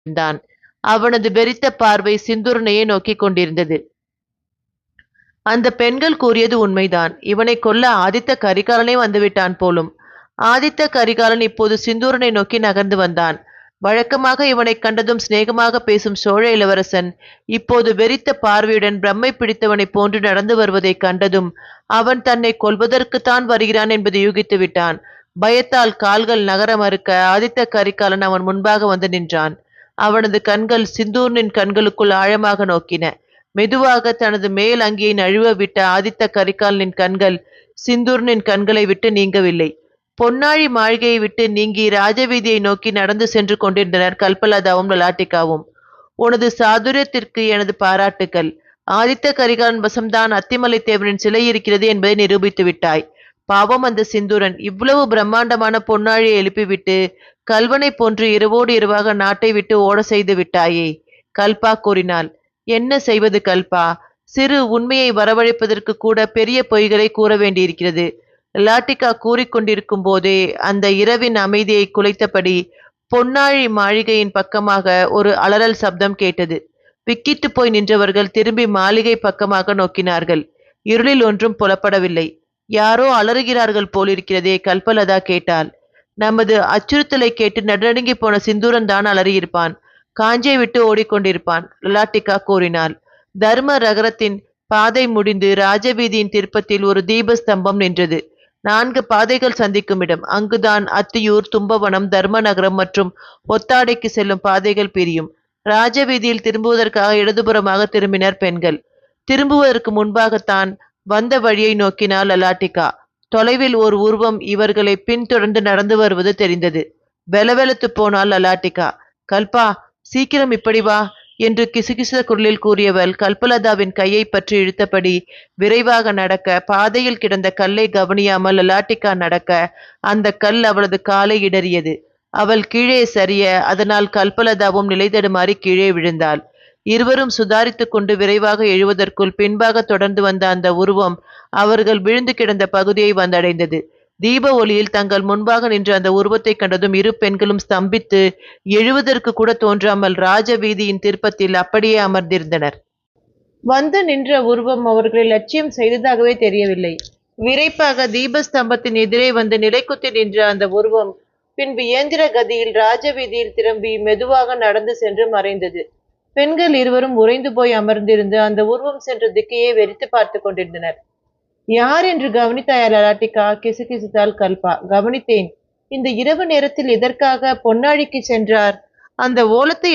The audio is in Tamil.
கொண்டிருந்தான். அவனது வெறித்த பார்வை சிந்துரனையே நோக்கிக் கொண்டிருந்தது. அந்த பெண்கள் கூறியது உண்மைதான். இவனை கொல்ல ஆதித்த கரிகாலனே வந்துவிட்டான் போலும். ஆதித்த கரிகாலன் இப்போது சிந்தூரனை நோக்கி நகர்ந்து வந்தான். வழக்கமாக இவனை கண்டதும் சிநேகமாக பேசும் சோழ இளவரசன் இப்போது வெறித்த பார்வையுடன் பிரம்மை பிடித்தவனை போன்று நடந்து வருவதை கண்டதும் அவன் தன்னை கொல்வதற்குத்தான் வருகிறான் என்பதை யூகித்து விட்டான். பயத்தால் கால்கள் நகர மறுக்க ஆதித்த கரிகாலன் அவன் முன்பாக வந்து நின்றான். அவனது கண்கள் சிந்தூர்னின் கண்களுக்குள் ஆழமாக நோக்கின. மெதுவாக தனது மேல் அங்கியை நழுவ விட்ட ஆதித்த கரிகாலனின் கண்கள் சிந்தூர்னின் கண்களை விட்டு நீங்கவில்லை. பொன்னாழி மாளிகையை விட்டு நீங்கி ராஜவீதியை நோக்கி நடந்து சென்று கொண்டிருந்தனர் கல்பலதாவும் லலாட்டிகாவும். உனது சாதுரியத்திற்கு எனது பாராட்டுக்கள். ஆதித்த கரிகாலன் வசம்தான் அத்திமலை தேவனின் சிலை இருக்கிறது என்பதை நிரூபித்து விட்டாய் பாவம் அந்த சிந்துரன். இவ்வளவு பிரம்மாண்டமான பொன்னாழியை எழுப்பிவிட்டு கல்வனை போன்று இரவோடு இரவாக நாட்டை விட்டு ஓட செய்து விட்டாயே? கல்பா கூறினாள். என்ன செய்வது கல்பா? சிறு உண்மையை வரவழைப்பதற்கு கூட பெரிய பொய்களை கூற வேண்டியிருக்கிறது. லாட்டிகா கூறிக்கொண்டிருக்கும் போதே அந்த இரவின் அமைதியை குலைத்தபடி பொன்னாழி மாளிகையின் பக்கமாக ஒரு அலறல் சப்தம் கேட்டது. விக்கிட்டு போய் நின்றவர்கள் திரும்பி மாளிகை பக்கமாக நோக்கினார்கள். இருளில் ஒன்றும் புலப்படவில்லை. யாரோ அலறுகிறார்கள் போலிருக்கிறதே கல்பலதா கேட்டாள். நமது அச்சுறுத்தலை கேட்டு நடுநடுங்கி போன சிந்தூரன் தான் அலறியிருப்பான். காஞ்சை விட்டு ஓடிக்கொண்டிருப்பான் லலாட்டிகா கூறினாள். தர்ம ரகரத்தின் பாதை முடிந்து ராஜவீதியின் திருப்பத்தில் ஒரு தீபஸ்தம்பம் நின்றது. நான்கு பாதைகள் சந்திக்கும் இடம். அங்குதான் அத்தியூர் தும்பவனம் தர்மநகரம் மற்றும் ஒத்தாடைக்கு செல்லும் பாதைகள் பிரியும். ராஜவீதியில் திரும்புவதற்காக இடதுபுறமாக திரும்பினர் பெண்கள். திரும்புவதற்கு முன்பாகத்தான் வந்த வழியை நோக்கினாள் லலாட்டிகா தொலைவில் ஒரு உருவம் இவர்களை பின்தொடர்ந்து நடந்து வருவது தெரிந்தது. வெலவெலத்து போனாள் லலாட்டிகா கல்பா சீக்கிரம் இப்படி வா என்று கிசுகிச குரலில் கூறியவள் கல்பலதாவின் கையை பற்றி இழுத்தபடி விரைவாக நடக்க பாதையில் கிடந்த கல்லை கவனியாமல் லலாட்டிகா நடக்க அந்த கல் அவளது காலை இடறியது. அவள் கீழே சரிய அதனால் கல்பலதாவும் நிலை தடுமாறி கீழே விழுந்தாள். இருவரும் சுதாரித்து கொண்டு விரைவாக எழுவதற்குள் பின்பாக தொடர்ந்து வந்த அந்த உருவம் அவர்கள் விழுந்து கிடந்த பகுதியை வந்தடைந்தது. தீப ஒளியில் தங்கள் முன்பாக நின்ற அந்த உருவத்தை கண்டதும் இரு பெண்களும் ஸ்தம்பித்து எழுவதற்கு கூட தோன்றாமல் ராஜ வீதியின் திருப்பத்தில் அப்படியே அமர்ந்திருந்தனர். வந்து நின்ற உருவம் அவர்களை லட்சியம் செய்ததாகவே தெரியவில்லை. விரைப்பாக தீபஸ்தம்பத்தின் எதிரே வந்து நிலைக்குத்தி நின்ற அந்த உருவம் பின்பு இயந்திர கதியில் ராஜவீதியில் திரும்பி மெதுவாக நடந்து சென்று மறைந்தது. பெண்கள் இருவரும் உறைந்து போய் அமர்ந்திருந்து அந்த உருவம் சென்ற திக்கையே வெறித்து பார்த்து கொண்டிருந்தனர். யார் என்று கவனித்தாயா அலாட்டிக்கா கிசுகிசுத்தாள் கல்பா. கவனித்தேன். இந்த இரவு நேரத்தில் எதற்காக பொன்னாழிக்கு சென்றார்? அந்த ஓலத்தை